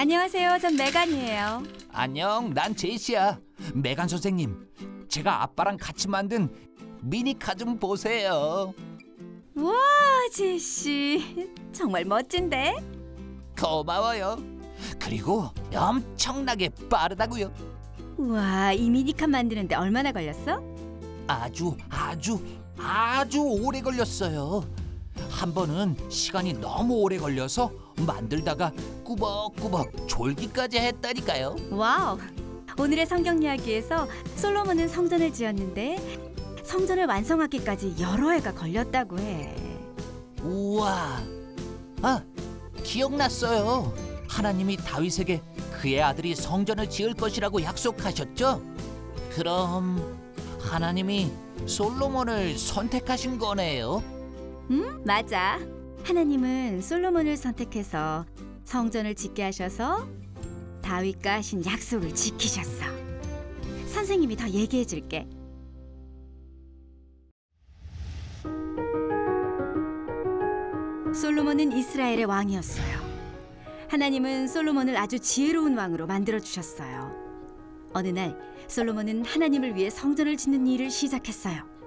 안녕하세요. 전 메간이에요. 안녕, 난 제시야. 메간 선생님, 제가 아빠랑 같이 만든 미니카 좀 보세요. 와, 제시. 정말 멋진데? 고마워요. 그리고 엄청나게 빠르다고요. 우와, 이 미니카 만드는데 얼마나 걸렸어? 아주 아주 아주 오래 걸렸어요. 한 번은 시간이 너무 오래 걸려서 만들다가 꾸벅꾸벅 졸기까지 했다니까요. 와우. 오늘의 성경 이야기에서 솔로몬은 성전을 지었는데 성전을 완성하기까지 여러 해가 걸렸다고 해. 우와. 아, 기억났어요. 하나님이 다윗에게 그의 아들이 성전을 지을 것이라고 약속하셨죠? 그럼 하나님이 솔로몬을 선택하신 거네요. 음, 맞아. 하나님은 솔로몬을 선택해서 성전을 짓게 하셔서 다윗과 하신 약속을 지키셨어. 선생님이 더 얘기해 줄게. 솔로몬은 이스라엘의 왕이었어요. 하나님은 솔로몬을 아주 지혜로운 왕으로 만들어 주셨어요. 어느 날 솔로몬은 하나님을 위해 성전을 짓는 일을 시작했어요.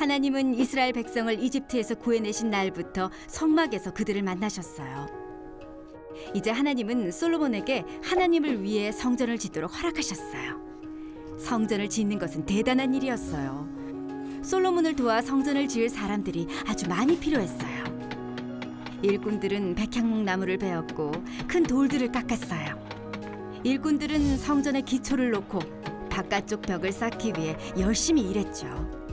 하나님은 이스라엘 백성을 이집트에서 구해내신 날부터 성막에서 그들을 만나셨어요. 이제 하나님은 솔로몬에게 하나님을 위해 성전을 짓도록 허락하셨어요. 성전을 짓는 것은 대단한 일이었어요. 솔로몬을 도와 성전을 지을 사람들이 아주 많이 필요했어요. 일꾼들은 백향목 나무를 베었고 큰 돌들을 깎았어요. 일꾼들은 성전의 기초를 놓고 바깥쪽 벽을 쌓기 위해 열심히 일했죠.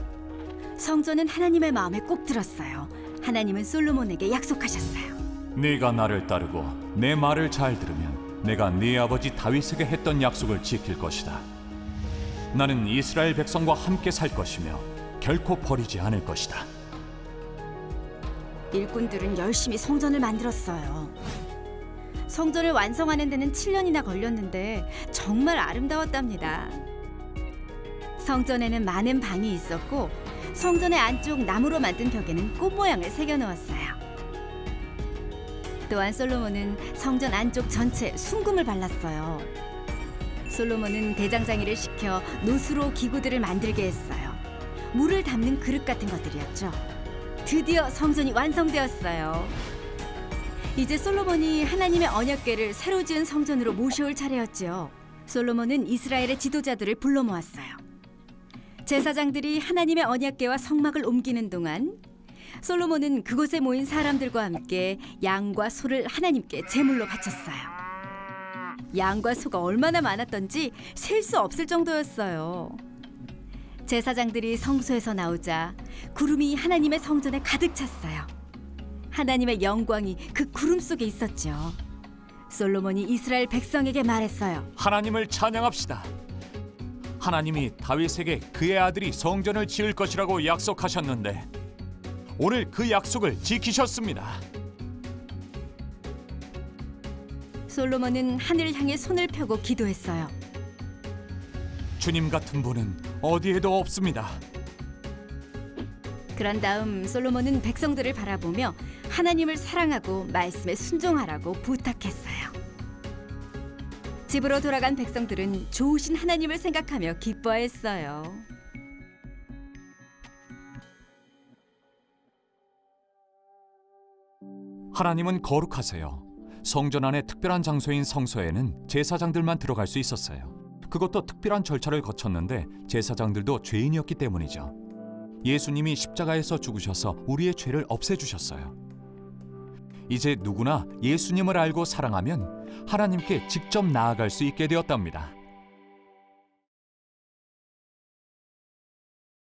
성전은 하나님의 마음에 꼭 들었어요. 하나님은 솔로몬에게 약속하셨어요. 네가 나를 따르고 내 말을 잘 들으면 내가 네 아버지 다윗에게 했던 약속을 지킬 것이다. 나는 이스라엘 백성과 함께 살 것이며 결코 버리지 않을 것이다. 일꾼들은 열심히 성전을 만들었어요. 성전을 완성하는 데는 7년이나 걸렸는데 정말 아름다웠답니다. 성전에는 많은 방이 있었고 성전의 안쪽 나무로 만든 벽에는 꽃 모양을 새겨 놓았어요. 또한 솔로몬은 성전 안쪽 전체에 순금을 발랐어요. 솔로몬은 대장장이를 시켜 노수로 기구들을 만들게 했어요. 물을 담는 그릇 같은 것들이었죠. 드디어 성전이 완성되었어요. 이제 솔로몬이 하나님의 언약궤를 새로 지은 성전으로 모셔올 차례였죠. 솔로몬은 이스라엘의 지도자들을 불러 모았어요. 제사장들이 하나님의 언약궤와 성막을 옮기는 동안 솔로몬은 그곳에 모인 사람들과 함께 양과 소를 하나님께 제물로 바쳤어요. 양과 소가 얼마나 많았던지 셀 수 없을 정도였어요. 제사장들이 성소에서 나오자 구름이 하나님의 성전에 가득 찼어요. 하나님의 영광이 그 구름 속에 있었죠. 솔로몬이 이스라엘 백성에게 말했어요. 하나님을 찬양합시다. 하나님이 다윗에게 그의 아들이 성전을 지을 것이라고 약속하셨는데 오늘 그 약속을 지키셨습니다. 솔로몬은 하늘을 향해 손을 펴고 기도했어요. 주님 같은 분은 어디에도 없습니다. 그런 다음 솔로몬은 백성들을 바라보며 하나님을 사랑하고 말씀에 순종하라고 부탁했어요. 집으로 돌아간 백성들은 좋으신 하나님을 생각하며 기뻐했어요. 하나님은 거룩하세요. 성전 안의 특별한 장소인 성소에는 제사장들만 들어갈 수 있었어요. 그것도 특별한 절차를 거쳤는데 제사장들도 죄인이었기 때문이죠. 예수님이 십자가에서 죽으셔서 우리의 죄를 없애주셨어요. 이제 누구나 예수님을 알고 사랑하면 하나님께 직접 나아갈 수 있게 되었답니다.